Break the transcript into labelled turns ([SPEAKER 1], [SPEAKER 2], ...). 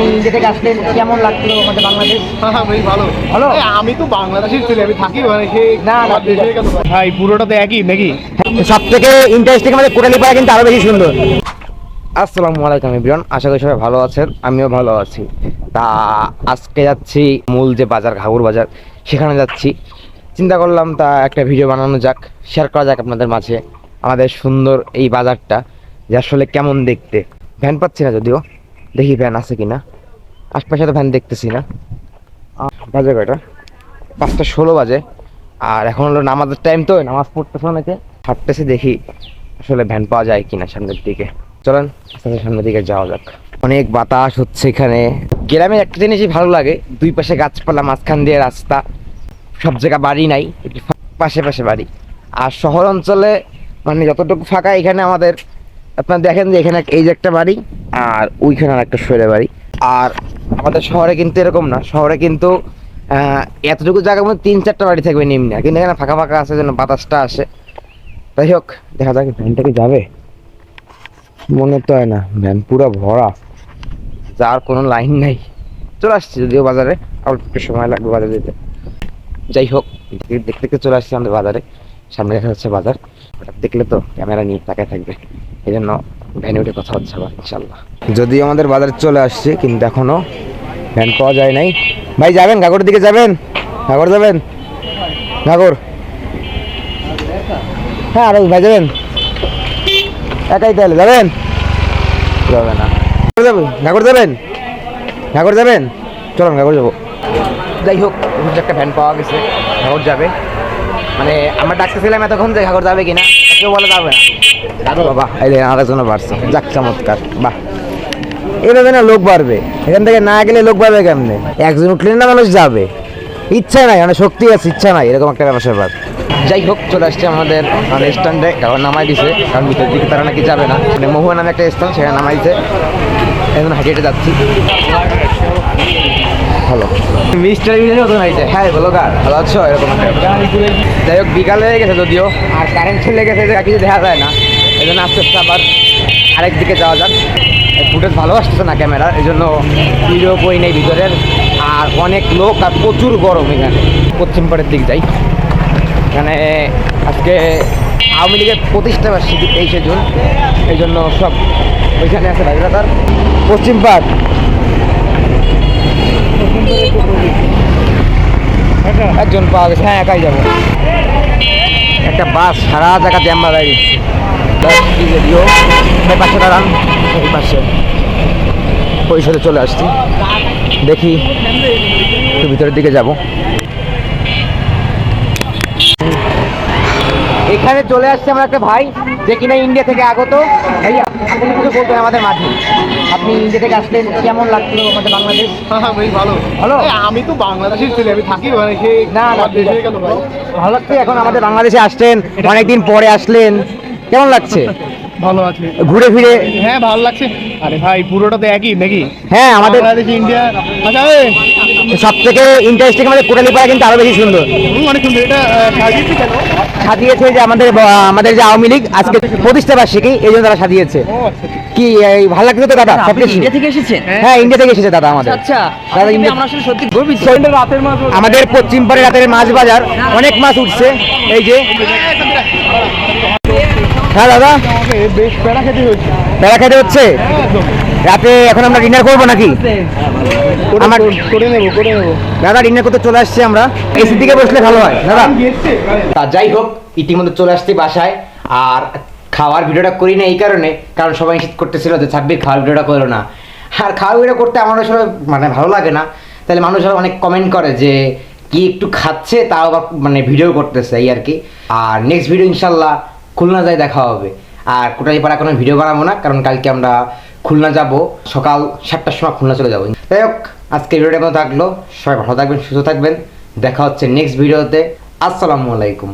[SPEAKER 1] আপনি ইন্ডিয়া থেকে আসলেন কেমন লাগল আমাদের বাংলাদেশ?
[SPEAKER 2] হ্যাঁ হ্যাঁ ভাই ভালো।
[SPEAKER 1] ভালো?
[SPEAKER 2] আমি তো বাংলাদেশের ছেলে আমি থাকি মানে সেই
[SPEAKER 1] না, না,
[SPEAKER 2] ভাই পুরোটা তো একই নাকি?
[SPEAKER 1] সব থেকে ইন্টারেস্টিং আমাদের কোটালিপাড়া কিন্তু আরও বেশি সুন্দর। আসসালামু আলাইকুম ইব্রান আশা করি সবাই ভালো আছেন আমিও ভালো আছি। তা আজকে যাচ্ছি মূল যে বাজার ঘাগুর বাজার সেখানে যাচ্ছি। চিন্তা করলাম তা একটা ভিডিও বানানো যাক শেয়ার করা যাক আপনাদের মাঝে আমাদের সুন্দর এই বাজারটা যে আসলে কেমন দেখতে। ভ্যান পাচ্ছি না যদিও দেখি ভ্যান আছে কিনা। আশপাশে তো ভ্যান দেখতেছি না। বাজে কয়টা? পাঁচটা ষোলো বাজে। আর এখন হলো নামাজের টাইম তো, নামাজ পড়তেছে অনেকে। হাঁটতেছে দেখি আসলে ভ্যান পাওয়া যায় কিনা সামনের দিকে। চলেন, আস্তে সামনের দিকে যাওয়া যাক। অনেক বাতাস হচ্ছে এখানে। গ্রামের একটা জিনিসই ভালো লাগে, দুই পাশে গাছপালা, মাঝখান দিয়ে রাস্তা। সব জায়গা বাড়ি নাই, একটু পাশে পাশে বাড়ি। আর শহর অঞ্চলে মানে যতটুকু ফাঁকা এখানে আমাদের, আপনার দেখেন যে এখানে এই যে একটা বাড়ি, আর ওইখানে আর একটা শৈলে বাড়ি। আর আমাদের শহরে কিন্তু এরকম না। শহরে কিন্তু এতটুকু জায়গার মধ্যে তিন চারটা বাড়ি থাকবে নিম্নে। কিন্তু এখানে ফাঁকা ফাঁকা আছে, যেন বাতাসটা আসে। যাই হোক, দেখা যাক, ভ্যানটা কি যাবে? মনে তো হয় না, ভ্যান পুরো ভরা। যার কোনো লাইন নাই। চলে আসছি যদিও বাজারে, অল্প একটু সময় লাগবে বাজারে যেতে। যাই হোক, দেখতে দেখতে চলে আসছি আমাদের বাজারে। সামনে দেখা যাচ্ছে বাজার। হঠাৎ দেখলে তো ক্যামেরা নিয়ে তাকায় থাকবে। এই জন্য ভ্যানে উঠে কথা হচ্ছে আবার ইনশাল্লাহ যদিও আমাদের বাজারে চলে আসছে, কিন্তু এখনও ভ্যান পাওয়া যায় নাই। ভাই যাবেন? ঘাগরের দিকে যাবেন? ঘাগর যাবেন? ঘাগর। হ্যাঁ আরও ভাই যাবেন? একাই তাহলে যাবেন? যাবে না। যাবেন? ঘাগর যাবেন? ঘাগর যাবেন? চলুন ঘাগর যাব। যাই হোক একটা ভ্যান পাওয়া গেছে। ঘাগর যাবে। মানে আমরা ডাকতেছিলাম এতক্ষণ যে ঘাগর যাবে কিনা কেউ বলে যাবে না। বাবা এই দেখেন বাড়ছে। যাক চমৎকার। বাহ। এইভাবে না লোক বাড়বে। এখান থেকে না গেলে লোক বাড়বে কেমনে? একজন উঠলে না মানুষ যাবে। ইচ্ছা নাই মানে শক্তি আছে, ইচ্ছা নাই, এরকম একটা ব্যাপার ব্যাপার যাই হোক, চলে আসছে আমাদের স্ট্যান্ডে কারণ নামাই দিছে, কারণ ভিতরের দিকে তারা নাকি যাবে না। মানে মহুয়া নামে একটা স্থান, সেখানে নামাই দিছে। এখন হেঁটে যাচ্ছি। ভালো মিস্টার ইউনিয়ন নতুন হ্যাঁ ব্লগার, ভালো আছো? এরকম। যাই হোক, বিকাল হয়ে গেছে যদিও। আর কারেন্ট চলে গেছে কিছু দেখা যায় না। এই জন্য আস্তে আস্তে আবার আরেক দিকে যাওয়া যাক। ফুটেজ ভালো আসতেছে না ক্যামেরা, এই জন্য ভিডিও বই নেই ভিতরের। আর অনেক লোক আর প্রচুর গরম এখানে। পশ্চিম পাড়ের দিক যাই। এখানে আজকে আওয়ামী লীগের প্রতিষ্ঠা বার্ষিকী তেইশে জুন। এই জন্য সব ওইখানে আছে ভাইরাদার পশ্চিম পাড়। একজন পাওয়া গেছে হ্যাঁ একাই যাব। একটা বাস সারা জায়গা জ্যাম বাজায় দিচ্ছে। বাস কি যদিও পাশে দাঁড়ান এই পাশে পরিষদে চলে আসছি। দেখি একটু ভিতরের দিকে যাব। এখানে চলে আসছে আমার একটা ভাই যে কিনা ইন্ডিয়া থেকে আগত। আপনি কিছু বলবেন আমাদের মাঝে? আপনি ইন্ডিয়া থেকে আসলেন কেমন লাগল আমাদের বাংলাদেশ?
[SPEAKER 2] হ্যাঁ হ্যাঁ ভাই ভালো।
[SPEAKER 1] ভালো?
[SPEAKER 2] আমি তো বাংলাদেশের ছেলে আমি থাকি মানে সেই
[SPEAKER 1] না ভালো লাগছে এখন আমাদের বাংলাদেশে আসছেন অনেকদিন পরে আসলেন। কেমন লাগছে?
[SPEAKER 2] ভালো আছে।
[SPEAKER 1] ঘুরে ফিরে?
[SPEAKER 2] হ্যাঁ ভালো লাগছে। আরে ভাই পুরোটা তো একই নাকি?
[SPEAKER 1] হ্যাঁ আমাদের
[SPEAKER 2] বাংলাদেশ ইন্ডিয়া। আচ্ছা
[SPEAKER 1] সব থেকে ইন্টারেস্টিং আমাদের কোটালিপাড়া কিন্তু আরও বেশি সুন্দর।
[SPEAKER 2] অনেক সুন্দর। এটা সাজিয়েছে
[SPEAKER 1] যে আমাদের আমাদের যে আওয়ামী লীগ আজকে প্রতিষ্ঠা বার্ষিকী এই জন্য তারা সাজিয়েছে।
[SPEAKER 2] আচ্ছা
[SPEAKER 1] কি এই ভালো লাগছে তো দাদা? সব কিছু?
[SPEAKER 3] ইন্ডিয়া থেকে এসেছেন?
[SPEAKER 1] হ্যাঁ। ইন্ডিয়া থেকে এসেছে দাদা আমাদের।
[SPEAKER 3] আচ্ছা
[SPEAKER 1] দাদা ইন্ডিয়া-
[SPEAKER 3] আমরা আসলে সত্যি গর্বিত?
[SPEAKER 2] রাতের মাছ
[SPEAKER 1] আমাদের পশ্চিম পাড়ে রাতের মাছ বাজার অনেক মাছ উঠছে। এই যে হ্যাঁ দাদা।
[SPEAKER 2] বেশ প্যারা খেতে
[SPEAKER 1] হচ্ছে? রাতে এখন আমরা ডিনার করব নাকি? আমার-
[SPEAKER 2] করে নেব করে নেব।
[SPEAKER 1] দাদা ডিনার করতে চলে আসছি আমরা। এসি দিকে বসলে ভালো হয় দাদা। তা যাই হোক ইতিমধ্যে চলে আসছি বাসায়। আর খাওয়ার ভিডিওটা করি না এই কারণে কারণ সবাই নিষেধ করতেছিল যে ছাব্বির খাওয়ার ভিডিওটা করো না। আর খাওয়ার ভিডিও করতে আমার আসলে মানে ভালো লাগে না। তাহলে মানুষ অনেক কমেন্ট করে যে কি একটু খাচ্ছে তাও আবার মানে ভিডিও করতেছে এই আর কি। আর নেক্সট ভিডিও ইনশাল্লাহ খুলনা যায় দেখা হবে। আর কোটালিপাড়া কোনো ভিডিও বানাবো না, কারণ কালকে আমরা খুলনা যাব। সকাল সাতটার সময় খুলনা চলে যাব। যাই হোক আজকে ভিডিওটা কোনো থাকল। সবাই ভালো থাকবেন, সুস্থ থাকবেন। দেখা হচ্ছে নেক্সট ভিডিওতে আসসালামু আলাইকুম।